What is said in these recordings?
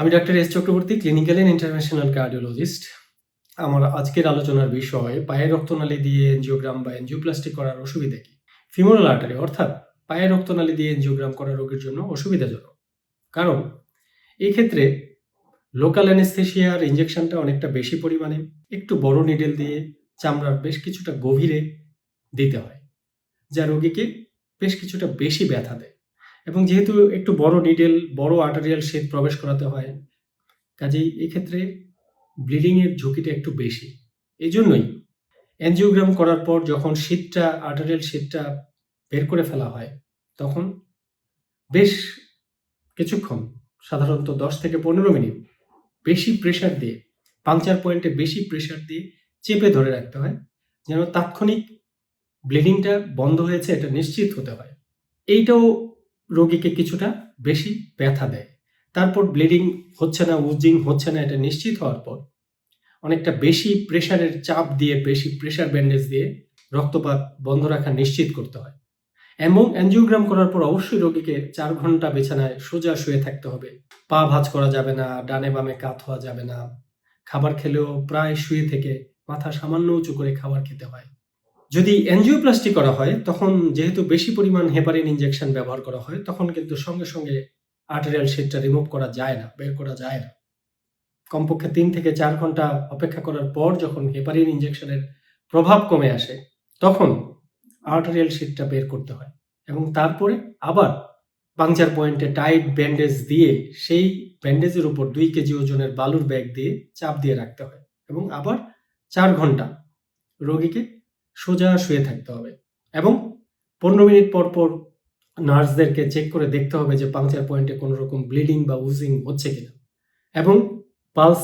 আমি doctor S Chakraborty clinical and international cardiologist আমার আজকের আলোচনার বিষয়, পায়ের রক্তনালী দিয়ে এনজিওগ্রাম বা এনজিওপ্লাস্টিক করার অসুবিধা কি? ফিমোরাল আর্টারি অর্থাৎ পায়ের রক্তনালী দিয়ে এনজিওগ্রাম করা রোগীর জন্য অসুবিধাজনক। কারণ এই ক্ষেত্রে লোকাল অ্যানেস্থেশিয়ার ইঞ্জেকশনটা অনেকটা বেশি পরিমাণে, একটু বড় নিডেল দিয়ে চামড়ার বেশ কিছুটা গভীরে দিতে হয়, যা রোগীকে বেশ কিছুটা বেশি ব্যথা দেয়। এবং যেহেতু একটু বড় নিডেল বড় আর্টারিয়াল শেড প্রবেশ করাতে হয়, কাজেই এক্ষেত্রে ব্লিডিংয়ের ঝুঁকিটা একটু বেশি। এই জন্যই অ্যানজিওগ্রাম করার পর যখন শীতটা আর্টারিয়াল শীতটা বের করে ফেলা হয়, তখন বেশ কিছুক্ষণ, সাধারণত দশ থেকে পনেরো মিনিট বেশি প্রেশার দিয়ে পাংচার পয়েন্টে বেশি প্রেশার দিয়ে চেপে ধরে রাখতে হয়, যেন তাৎক্ষণিক ব্লিডিংটা বন্ধ হয়েছে, এটা নিশ্চিত হতে হয়। এইটাও রোগীকে কিছুটা বেশি ব্যথা দেয়। তারপর ব্লিডিং হচ্ছে না, উজিং হচ্ছে না, এটা নিশ্চিত হওয়ার পর অনেকটা বেশি প্রেশারের চাপ দিয়ে, বেশি প্রেশার ব্যান্ডেজ দিয়ে রক্তপাত বন্ধ রাখা নিশ্চিত করতে হয়। এবং অ্যানজিওগ্রাম করার পর অবশ্যই রোগীকে চার ঘণ্টা বিছানায় সোজা শুয়ে থাকতে হবে। পা ভাঁজ করা যাবে না, ডানে বামে কাত হওয়া যাবে না। খাবার খেলেও প্রায় শুয়ে থেকে মাথা সামান্য উঁচু করে খাবার খেতে হয়। যদি এনজিওপ্লাস্টি করা হয়, তখন যেহেতু বেশি পরিমাণ হেপারিন ইনজেকশন ব্যবহার করা হয়, তখন কিন্তু সঙ্গে সঙ্গে আর্টেরিয়াল শেডটা রিমুভ করা যায় না, বের করা যায় না। কমপক্ষে তিন থেকে চার ঘণ্টা অপেক্ষা করার পর যখন হেপারিন ইনজেকশনের প্রভাব কমে আসে, তখন আর্টারিয়াল শিটটা বের করতে হয় এবং তারপরে আবার পাংচার পয়েন্টে টাইট ব্যান্ডেজ দিয়ে সেই ব্যান্ডেজের উপর দুই কেজি ওজনের বালুর ব্যাগ দিয়ে চাপ দিয়ে রাখতে হয় এবং আবার চার ঘণ্টা রোগীকে সোজা শুয়ে থাকতে হবে। এবং পনেরো মিনিট পর পর নার্সদেরকে চেক করে দেখতে হবে যে পাংচার পয়েন্টে কোনো রকম ব্লিডিং বা উজিং হচ্ছে কিনা। এবং পালস,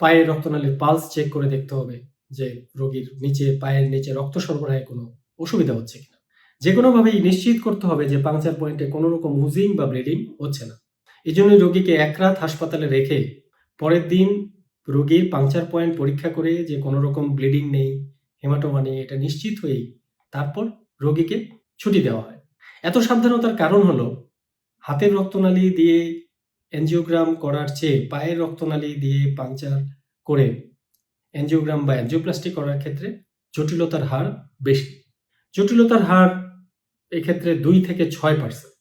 পায়ের রক্তনালীর পালস চেক করে দেখতে হবে যে রোগীর নিচে, পায়ের নিচে রক্ত সরবরাহে কোনো অসুবিধা হচ্ছে কিনা। যে কোনোভাবেই নিশ্চিত করতে হবে যে পাংচার পয়েন্টে কোনো রকম উজিং বা ব্লিডিং হচ্ছে না। এই জন্যই রোগীকে এক রাত হাসপাতালে রেখে পরের দিন রোগীর পাংচার পয়েন্ট পরীক্ষা করে যে কোনো রকম ব্লিডিং নেই হেমাটোমা নেই এটা নিশ্চিত হয়েই তারপর রোগীকে ছুটি দেওয়া হয়। এত সাবধানতার কারণ হলো হাতের রক্তনালী দিয়ে এনজিওগ্রাম করার চেয়ে পায়ের রক্তনালী দিয়ে পাংচার করে এনজিওগ্রাম বা এনজিওপ্লাস্টি করার ক্ষেত্রে জটিলতার হার বেশি। জটিলতার হার এক্ষেত্রে দুই থেকে ছয় পার্সেন্ট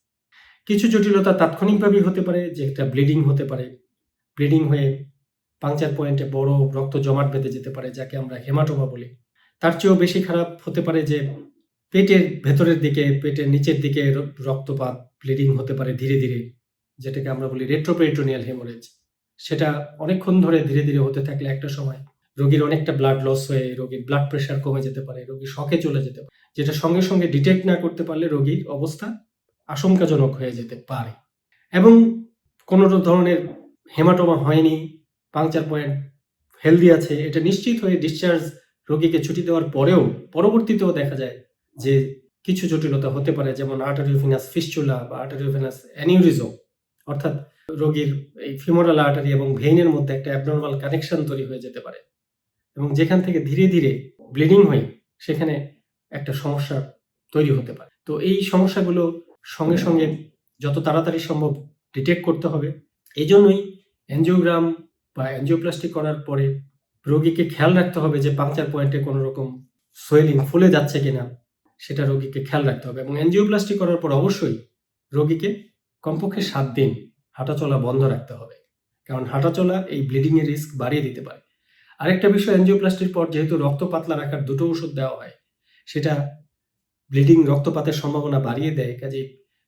কিছু জটিলতা তাৎক্ষণিকভাবেই হতে পারে, যে একটা ব্লিডিং হতে পারে। ব্লিডিং হয়ে পাংচার পয়েন্টে বড় রক্ত জমাট বেঁধে যেতে পারে, যাকে আমরা হেমাটোমা বলি। তার চেয়েও বেশি খারাপ হতে পারে যে পেটের ভেতরের দিকে, পেটের নিচের দিকে রক্তপাত ব্লিডিং হতে পারে ধীরে ধীরে, যেটাকে আমরা বলি রেট্রোপেরিটোনিয়াল হেমোরেজ সেটা অনেকক্ষণ ধরে ধীরে ধীরে হতে থাকলে একটা সময় রোগীর অনেকটা ব্লাড লস হয়ে, রোগীর ব্লাড প্রেশার কমে যেতে পারে রোগী শখে চলে যেতে পারে, যেটা সঙ্গে সঙ্গে ডিটেক্ট না করতে পারলে রোগীর অবস্থা আশঙ্কাজনক হয়ে যেতে পারে। এবং কোনো ধরনের হেমাটোমা হয়নি পাংচার পয়েন্ট হেলদি আছে, এটা নিশ্চিত হয়ে ডিসচার্জ রোগীকে ছুটি দেওয়ার পরেও পরবর্তীতেও দেখা যায় যে কিছু জটিলতা হতে পারে, যেমন আর্টারিওফিনাস ফিস্চুলা বা আর্টারিওফিনাস অ্যানিউরিজম অর্থাৎ রোগীর এই ফিমোরাল আর্টারি এবং ভেইনের মধ্যে একটা অ্যাবনর্মাল কানেকশন তৈরি হয়ে যেতে পারে এবং যেখান থেকে ধীরে ধীরে ব্লিডিং হয়ে, সেখানে একটা সমস্যা তৈরি হতে পারে। তো এই সমস্যাগুলো সঙ্গে সঙ্গে যত তাড়াতাড়ি সম্ভব ডিটেক্ট করতে হবে। এই জন্যই এনজিওগ্রাম বা এনজিওপ্লাস্টি করার পরে রোগীকে খেয়াল রাখতে হবে যে পাংচার পয়েন্টে কোনো রকম সোয়েলিং ফুলে যাচ্ছে কিনা, সেটা রোগীকে খেয়াল রাখতে হবে এবং এনজিওপ্লাস্টি করার পর অবশ্যই রোগীকে কমপক্ষে সাত দিন হাঁটাচলা বন্ধ রাখতে হবে, কারণ হাঁটাচলা এই ব্লিডিং এর রিস্ক বাড়িয়ে দিতে পারে। আরেকটা বিষয়, এনজিওপ্লাস্টির পর যেহেতু রক্ত পাতলা রাখার দুটো ওষুধ দেওয়া হয়, সেটা ব্লিডিং রক্তপাতের সম্ভাবনা বাড়িয়ে দেয়, কাজে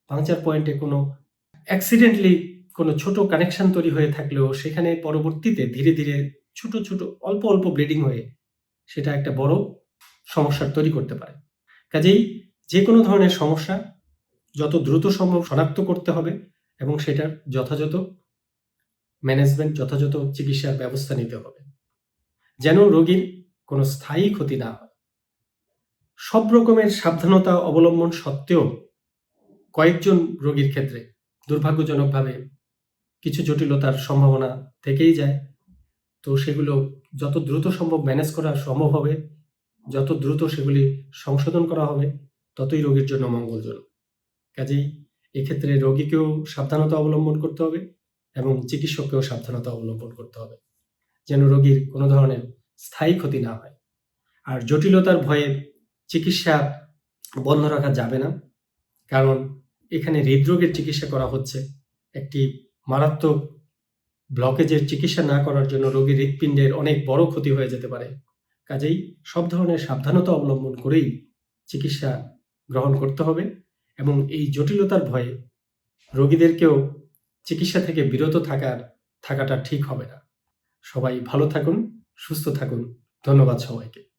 পাংচার পয়েন্টে কোনো অ্যাক্সিডেন্টলি কোনো ছোট কানেকশন তৈরি হয়ে থাকলেও সেখানে পরবর্তীতে ধীরে ধীরে ছোট ছোট, অল্প অল্প ব্লিডিং হয়ে সেটা একটা বড় সমস্যার তৈরি করতে পারে। কাজেই যে কোনো ধরনের সমস্যা যত দ্রুত সম্ভব শনাক্ত করতে হবে এবং সেটার যথাযথ ম্যানেজমেন্ট যথাযথ চিকিৎসার ব্যবস্থা নিতে হবে। যেন রোগীর কোনো স্থায়ী ক্ষতি না হয়। সব রকমের সাবধানতা অবলম্বন সত্ত্বেও কয়েকজন রোগীর ক্ষেত্রে দুর্ভাগ্যজনকভাবে কিছু জটিলতার সম্ভাবনা থেকেই যায়। তো সেগুলো যত দ্রুত সম্ভব ম্যানেজ করা সম্ভব হবে, যত দ্রুত সেগুলি সংশোধন করা হবে, ততই রোগীর জন্য মঙ্গলজনক। কাজেই এক্ষেত্রে রোগীকেও সাবধানতা অবলম্বন করতে হবে এবং চিকিৎসককেও সাবধানতা অবলম্বন করতে হবে, যেন রোগীর কোনো ধরনের স্থায়ী ক্ষতি না হয়। আর জটিলতার ভয়ে চিকিৎসা বন্ধ রাখা যাবে না, কারণ এখানে হৃদরোগের চিকিৎসা করা হচ্ছে, একটি মারাত্মক ব্লকেজের চিকিৎসা না করার জন্য রোগীর হৃৎপিণ্ডের অনেক বড় ক্ষতি হয়ে যেতে পারে। কাজেই সব ধরনের সাবধানতা অবলম্বন করেই চিকিৎসা গ্রহণ করতে হবে এবং এই জটিলতার ভয়ে রোগীদেরকেও চিকিৎসা থেকে বিরত থাকার, থাকাটা ঠিক হবে না। সবাই ভালো থাকুন, সুস্থ থাকুন। ধন্যবাদ সবাইকে।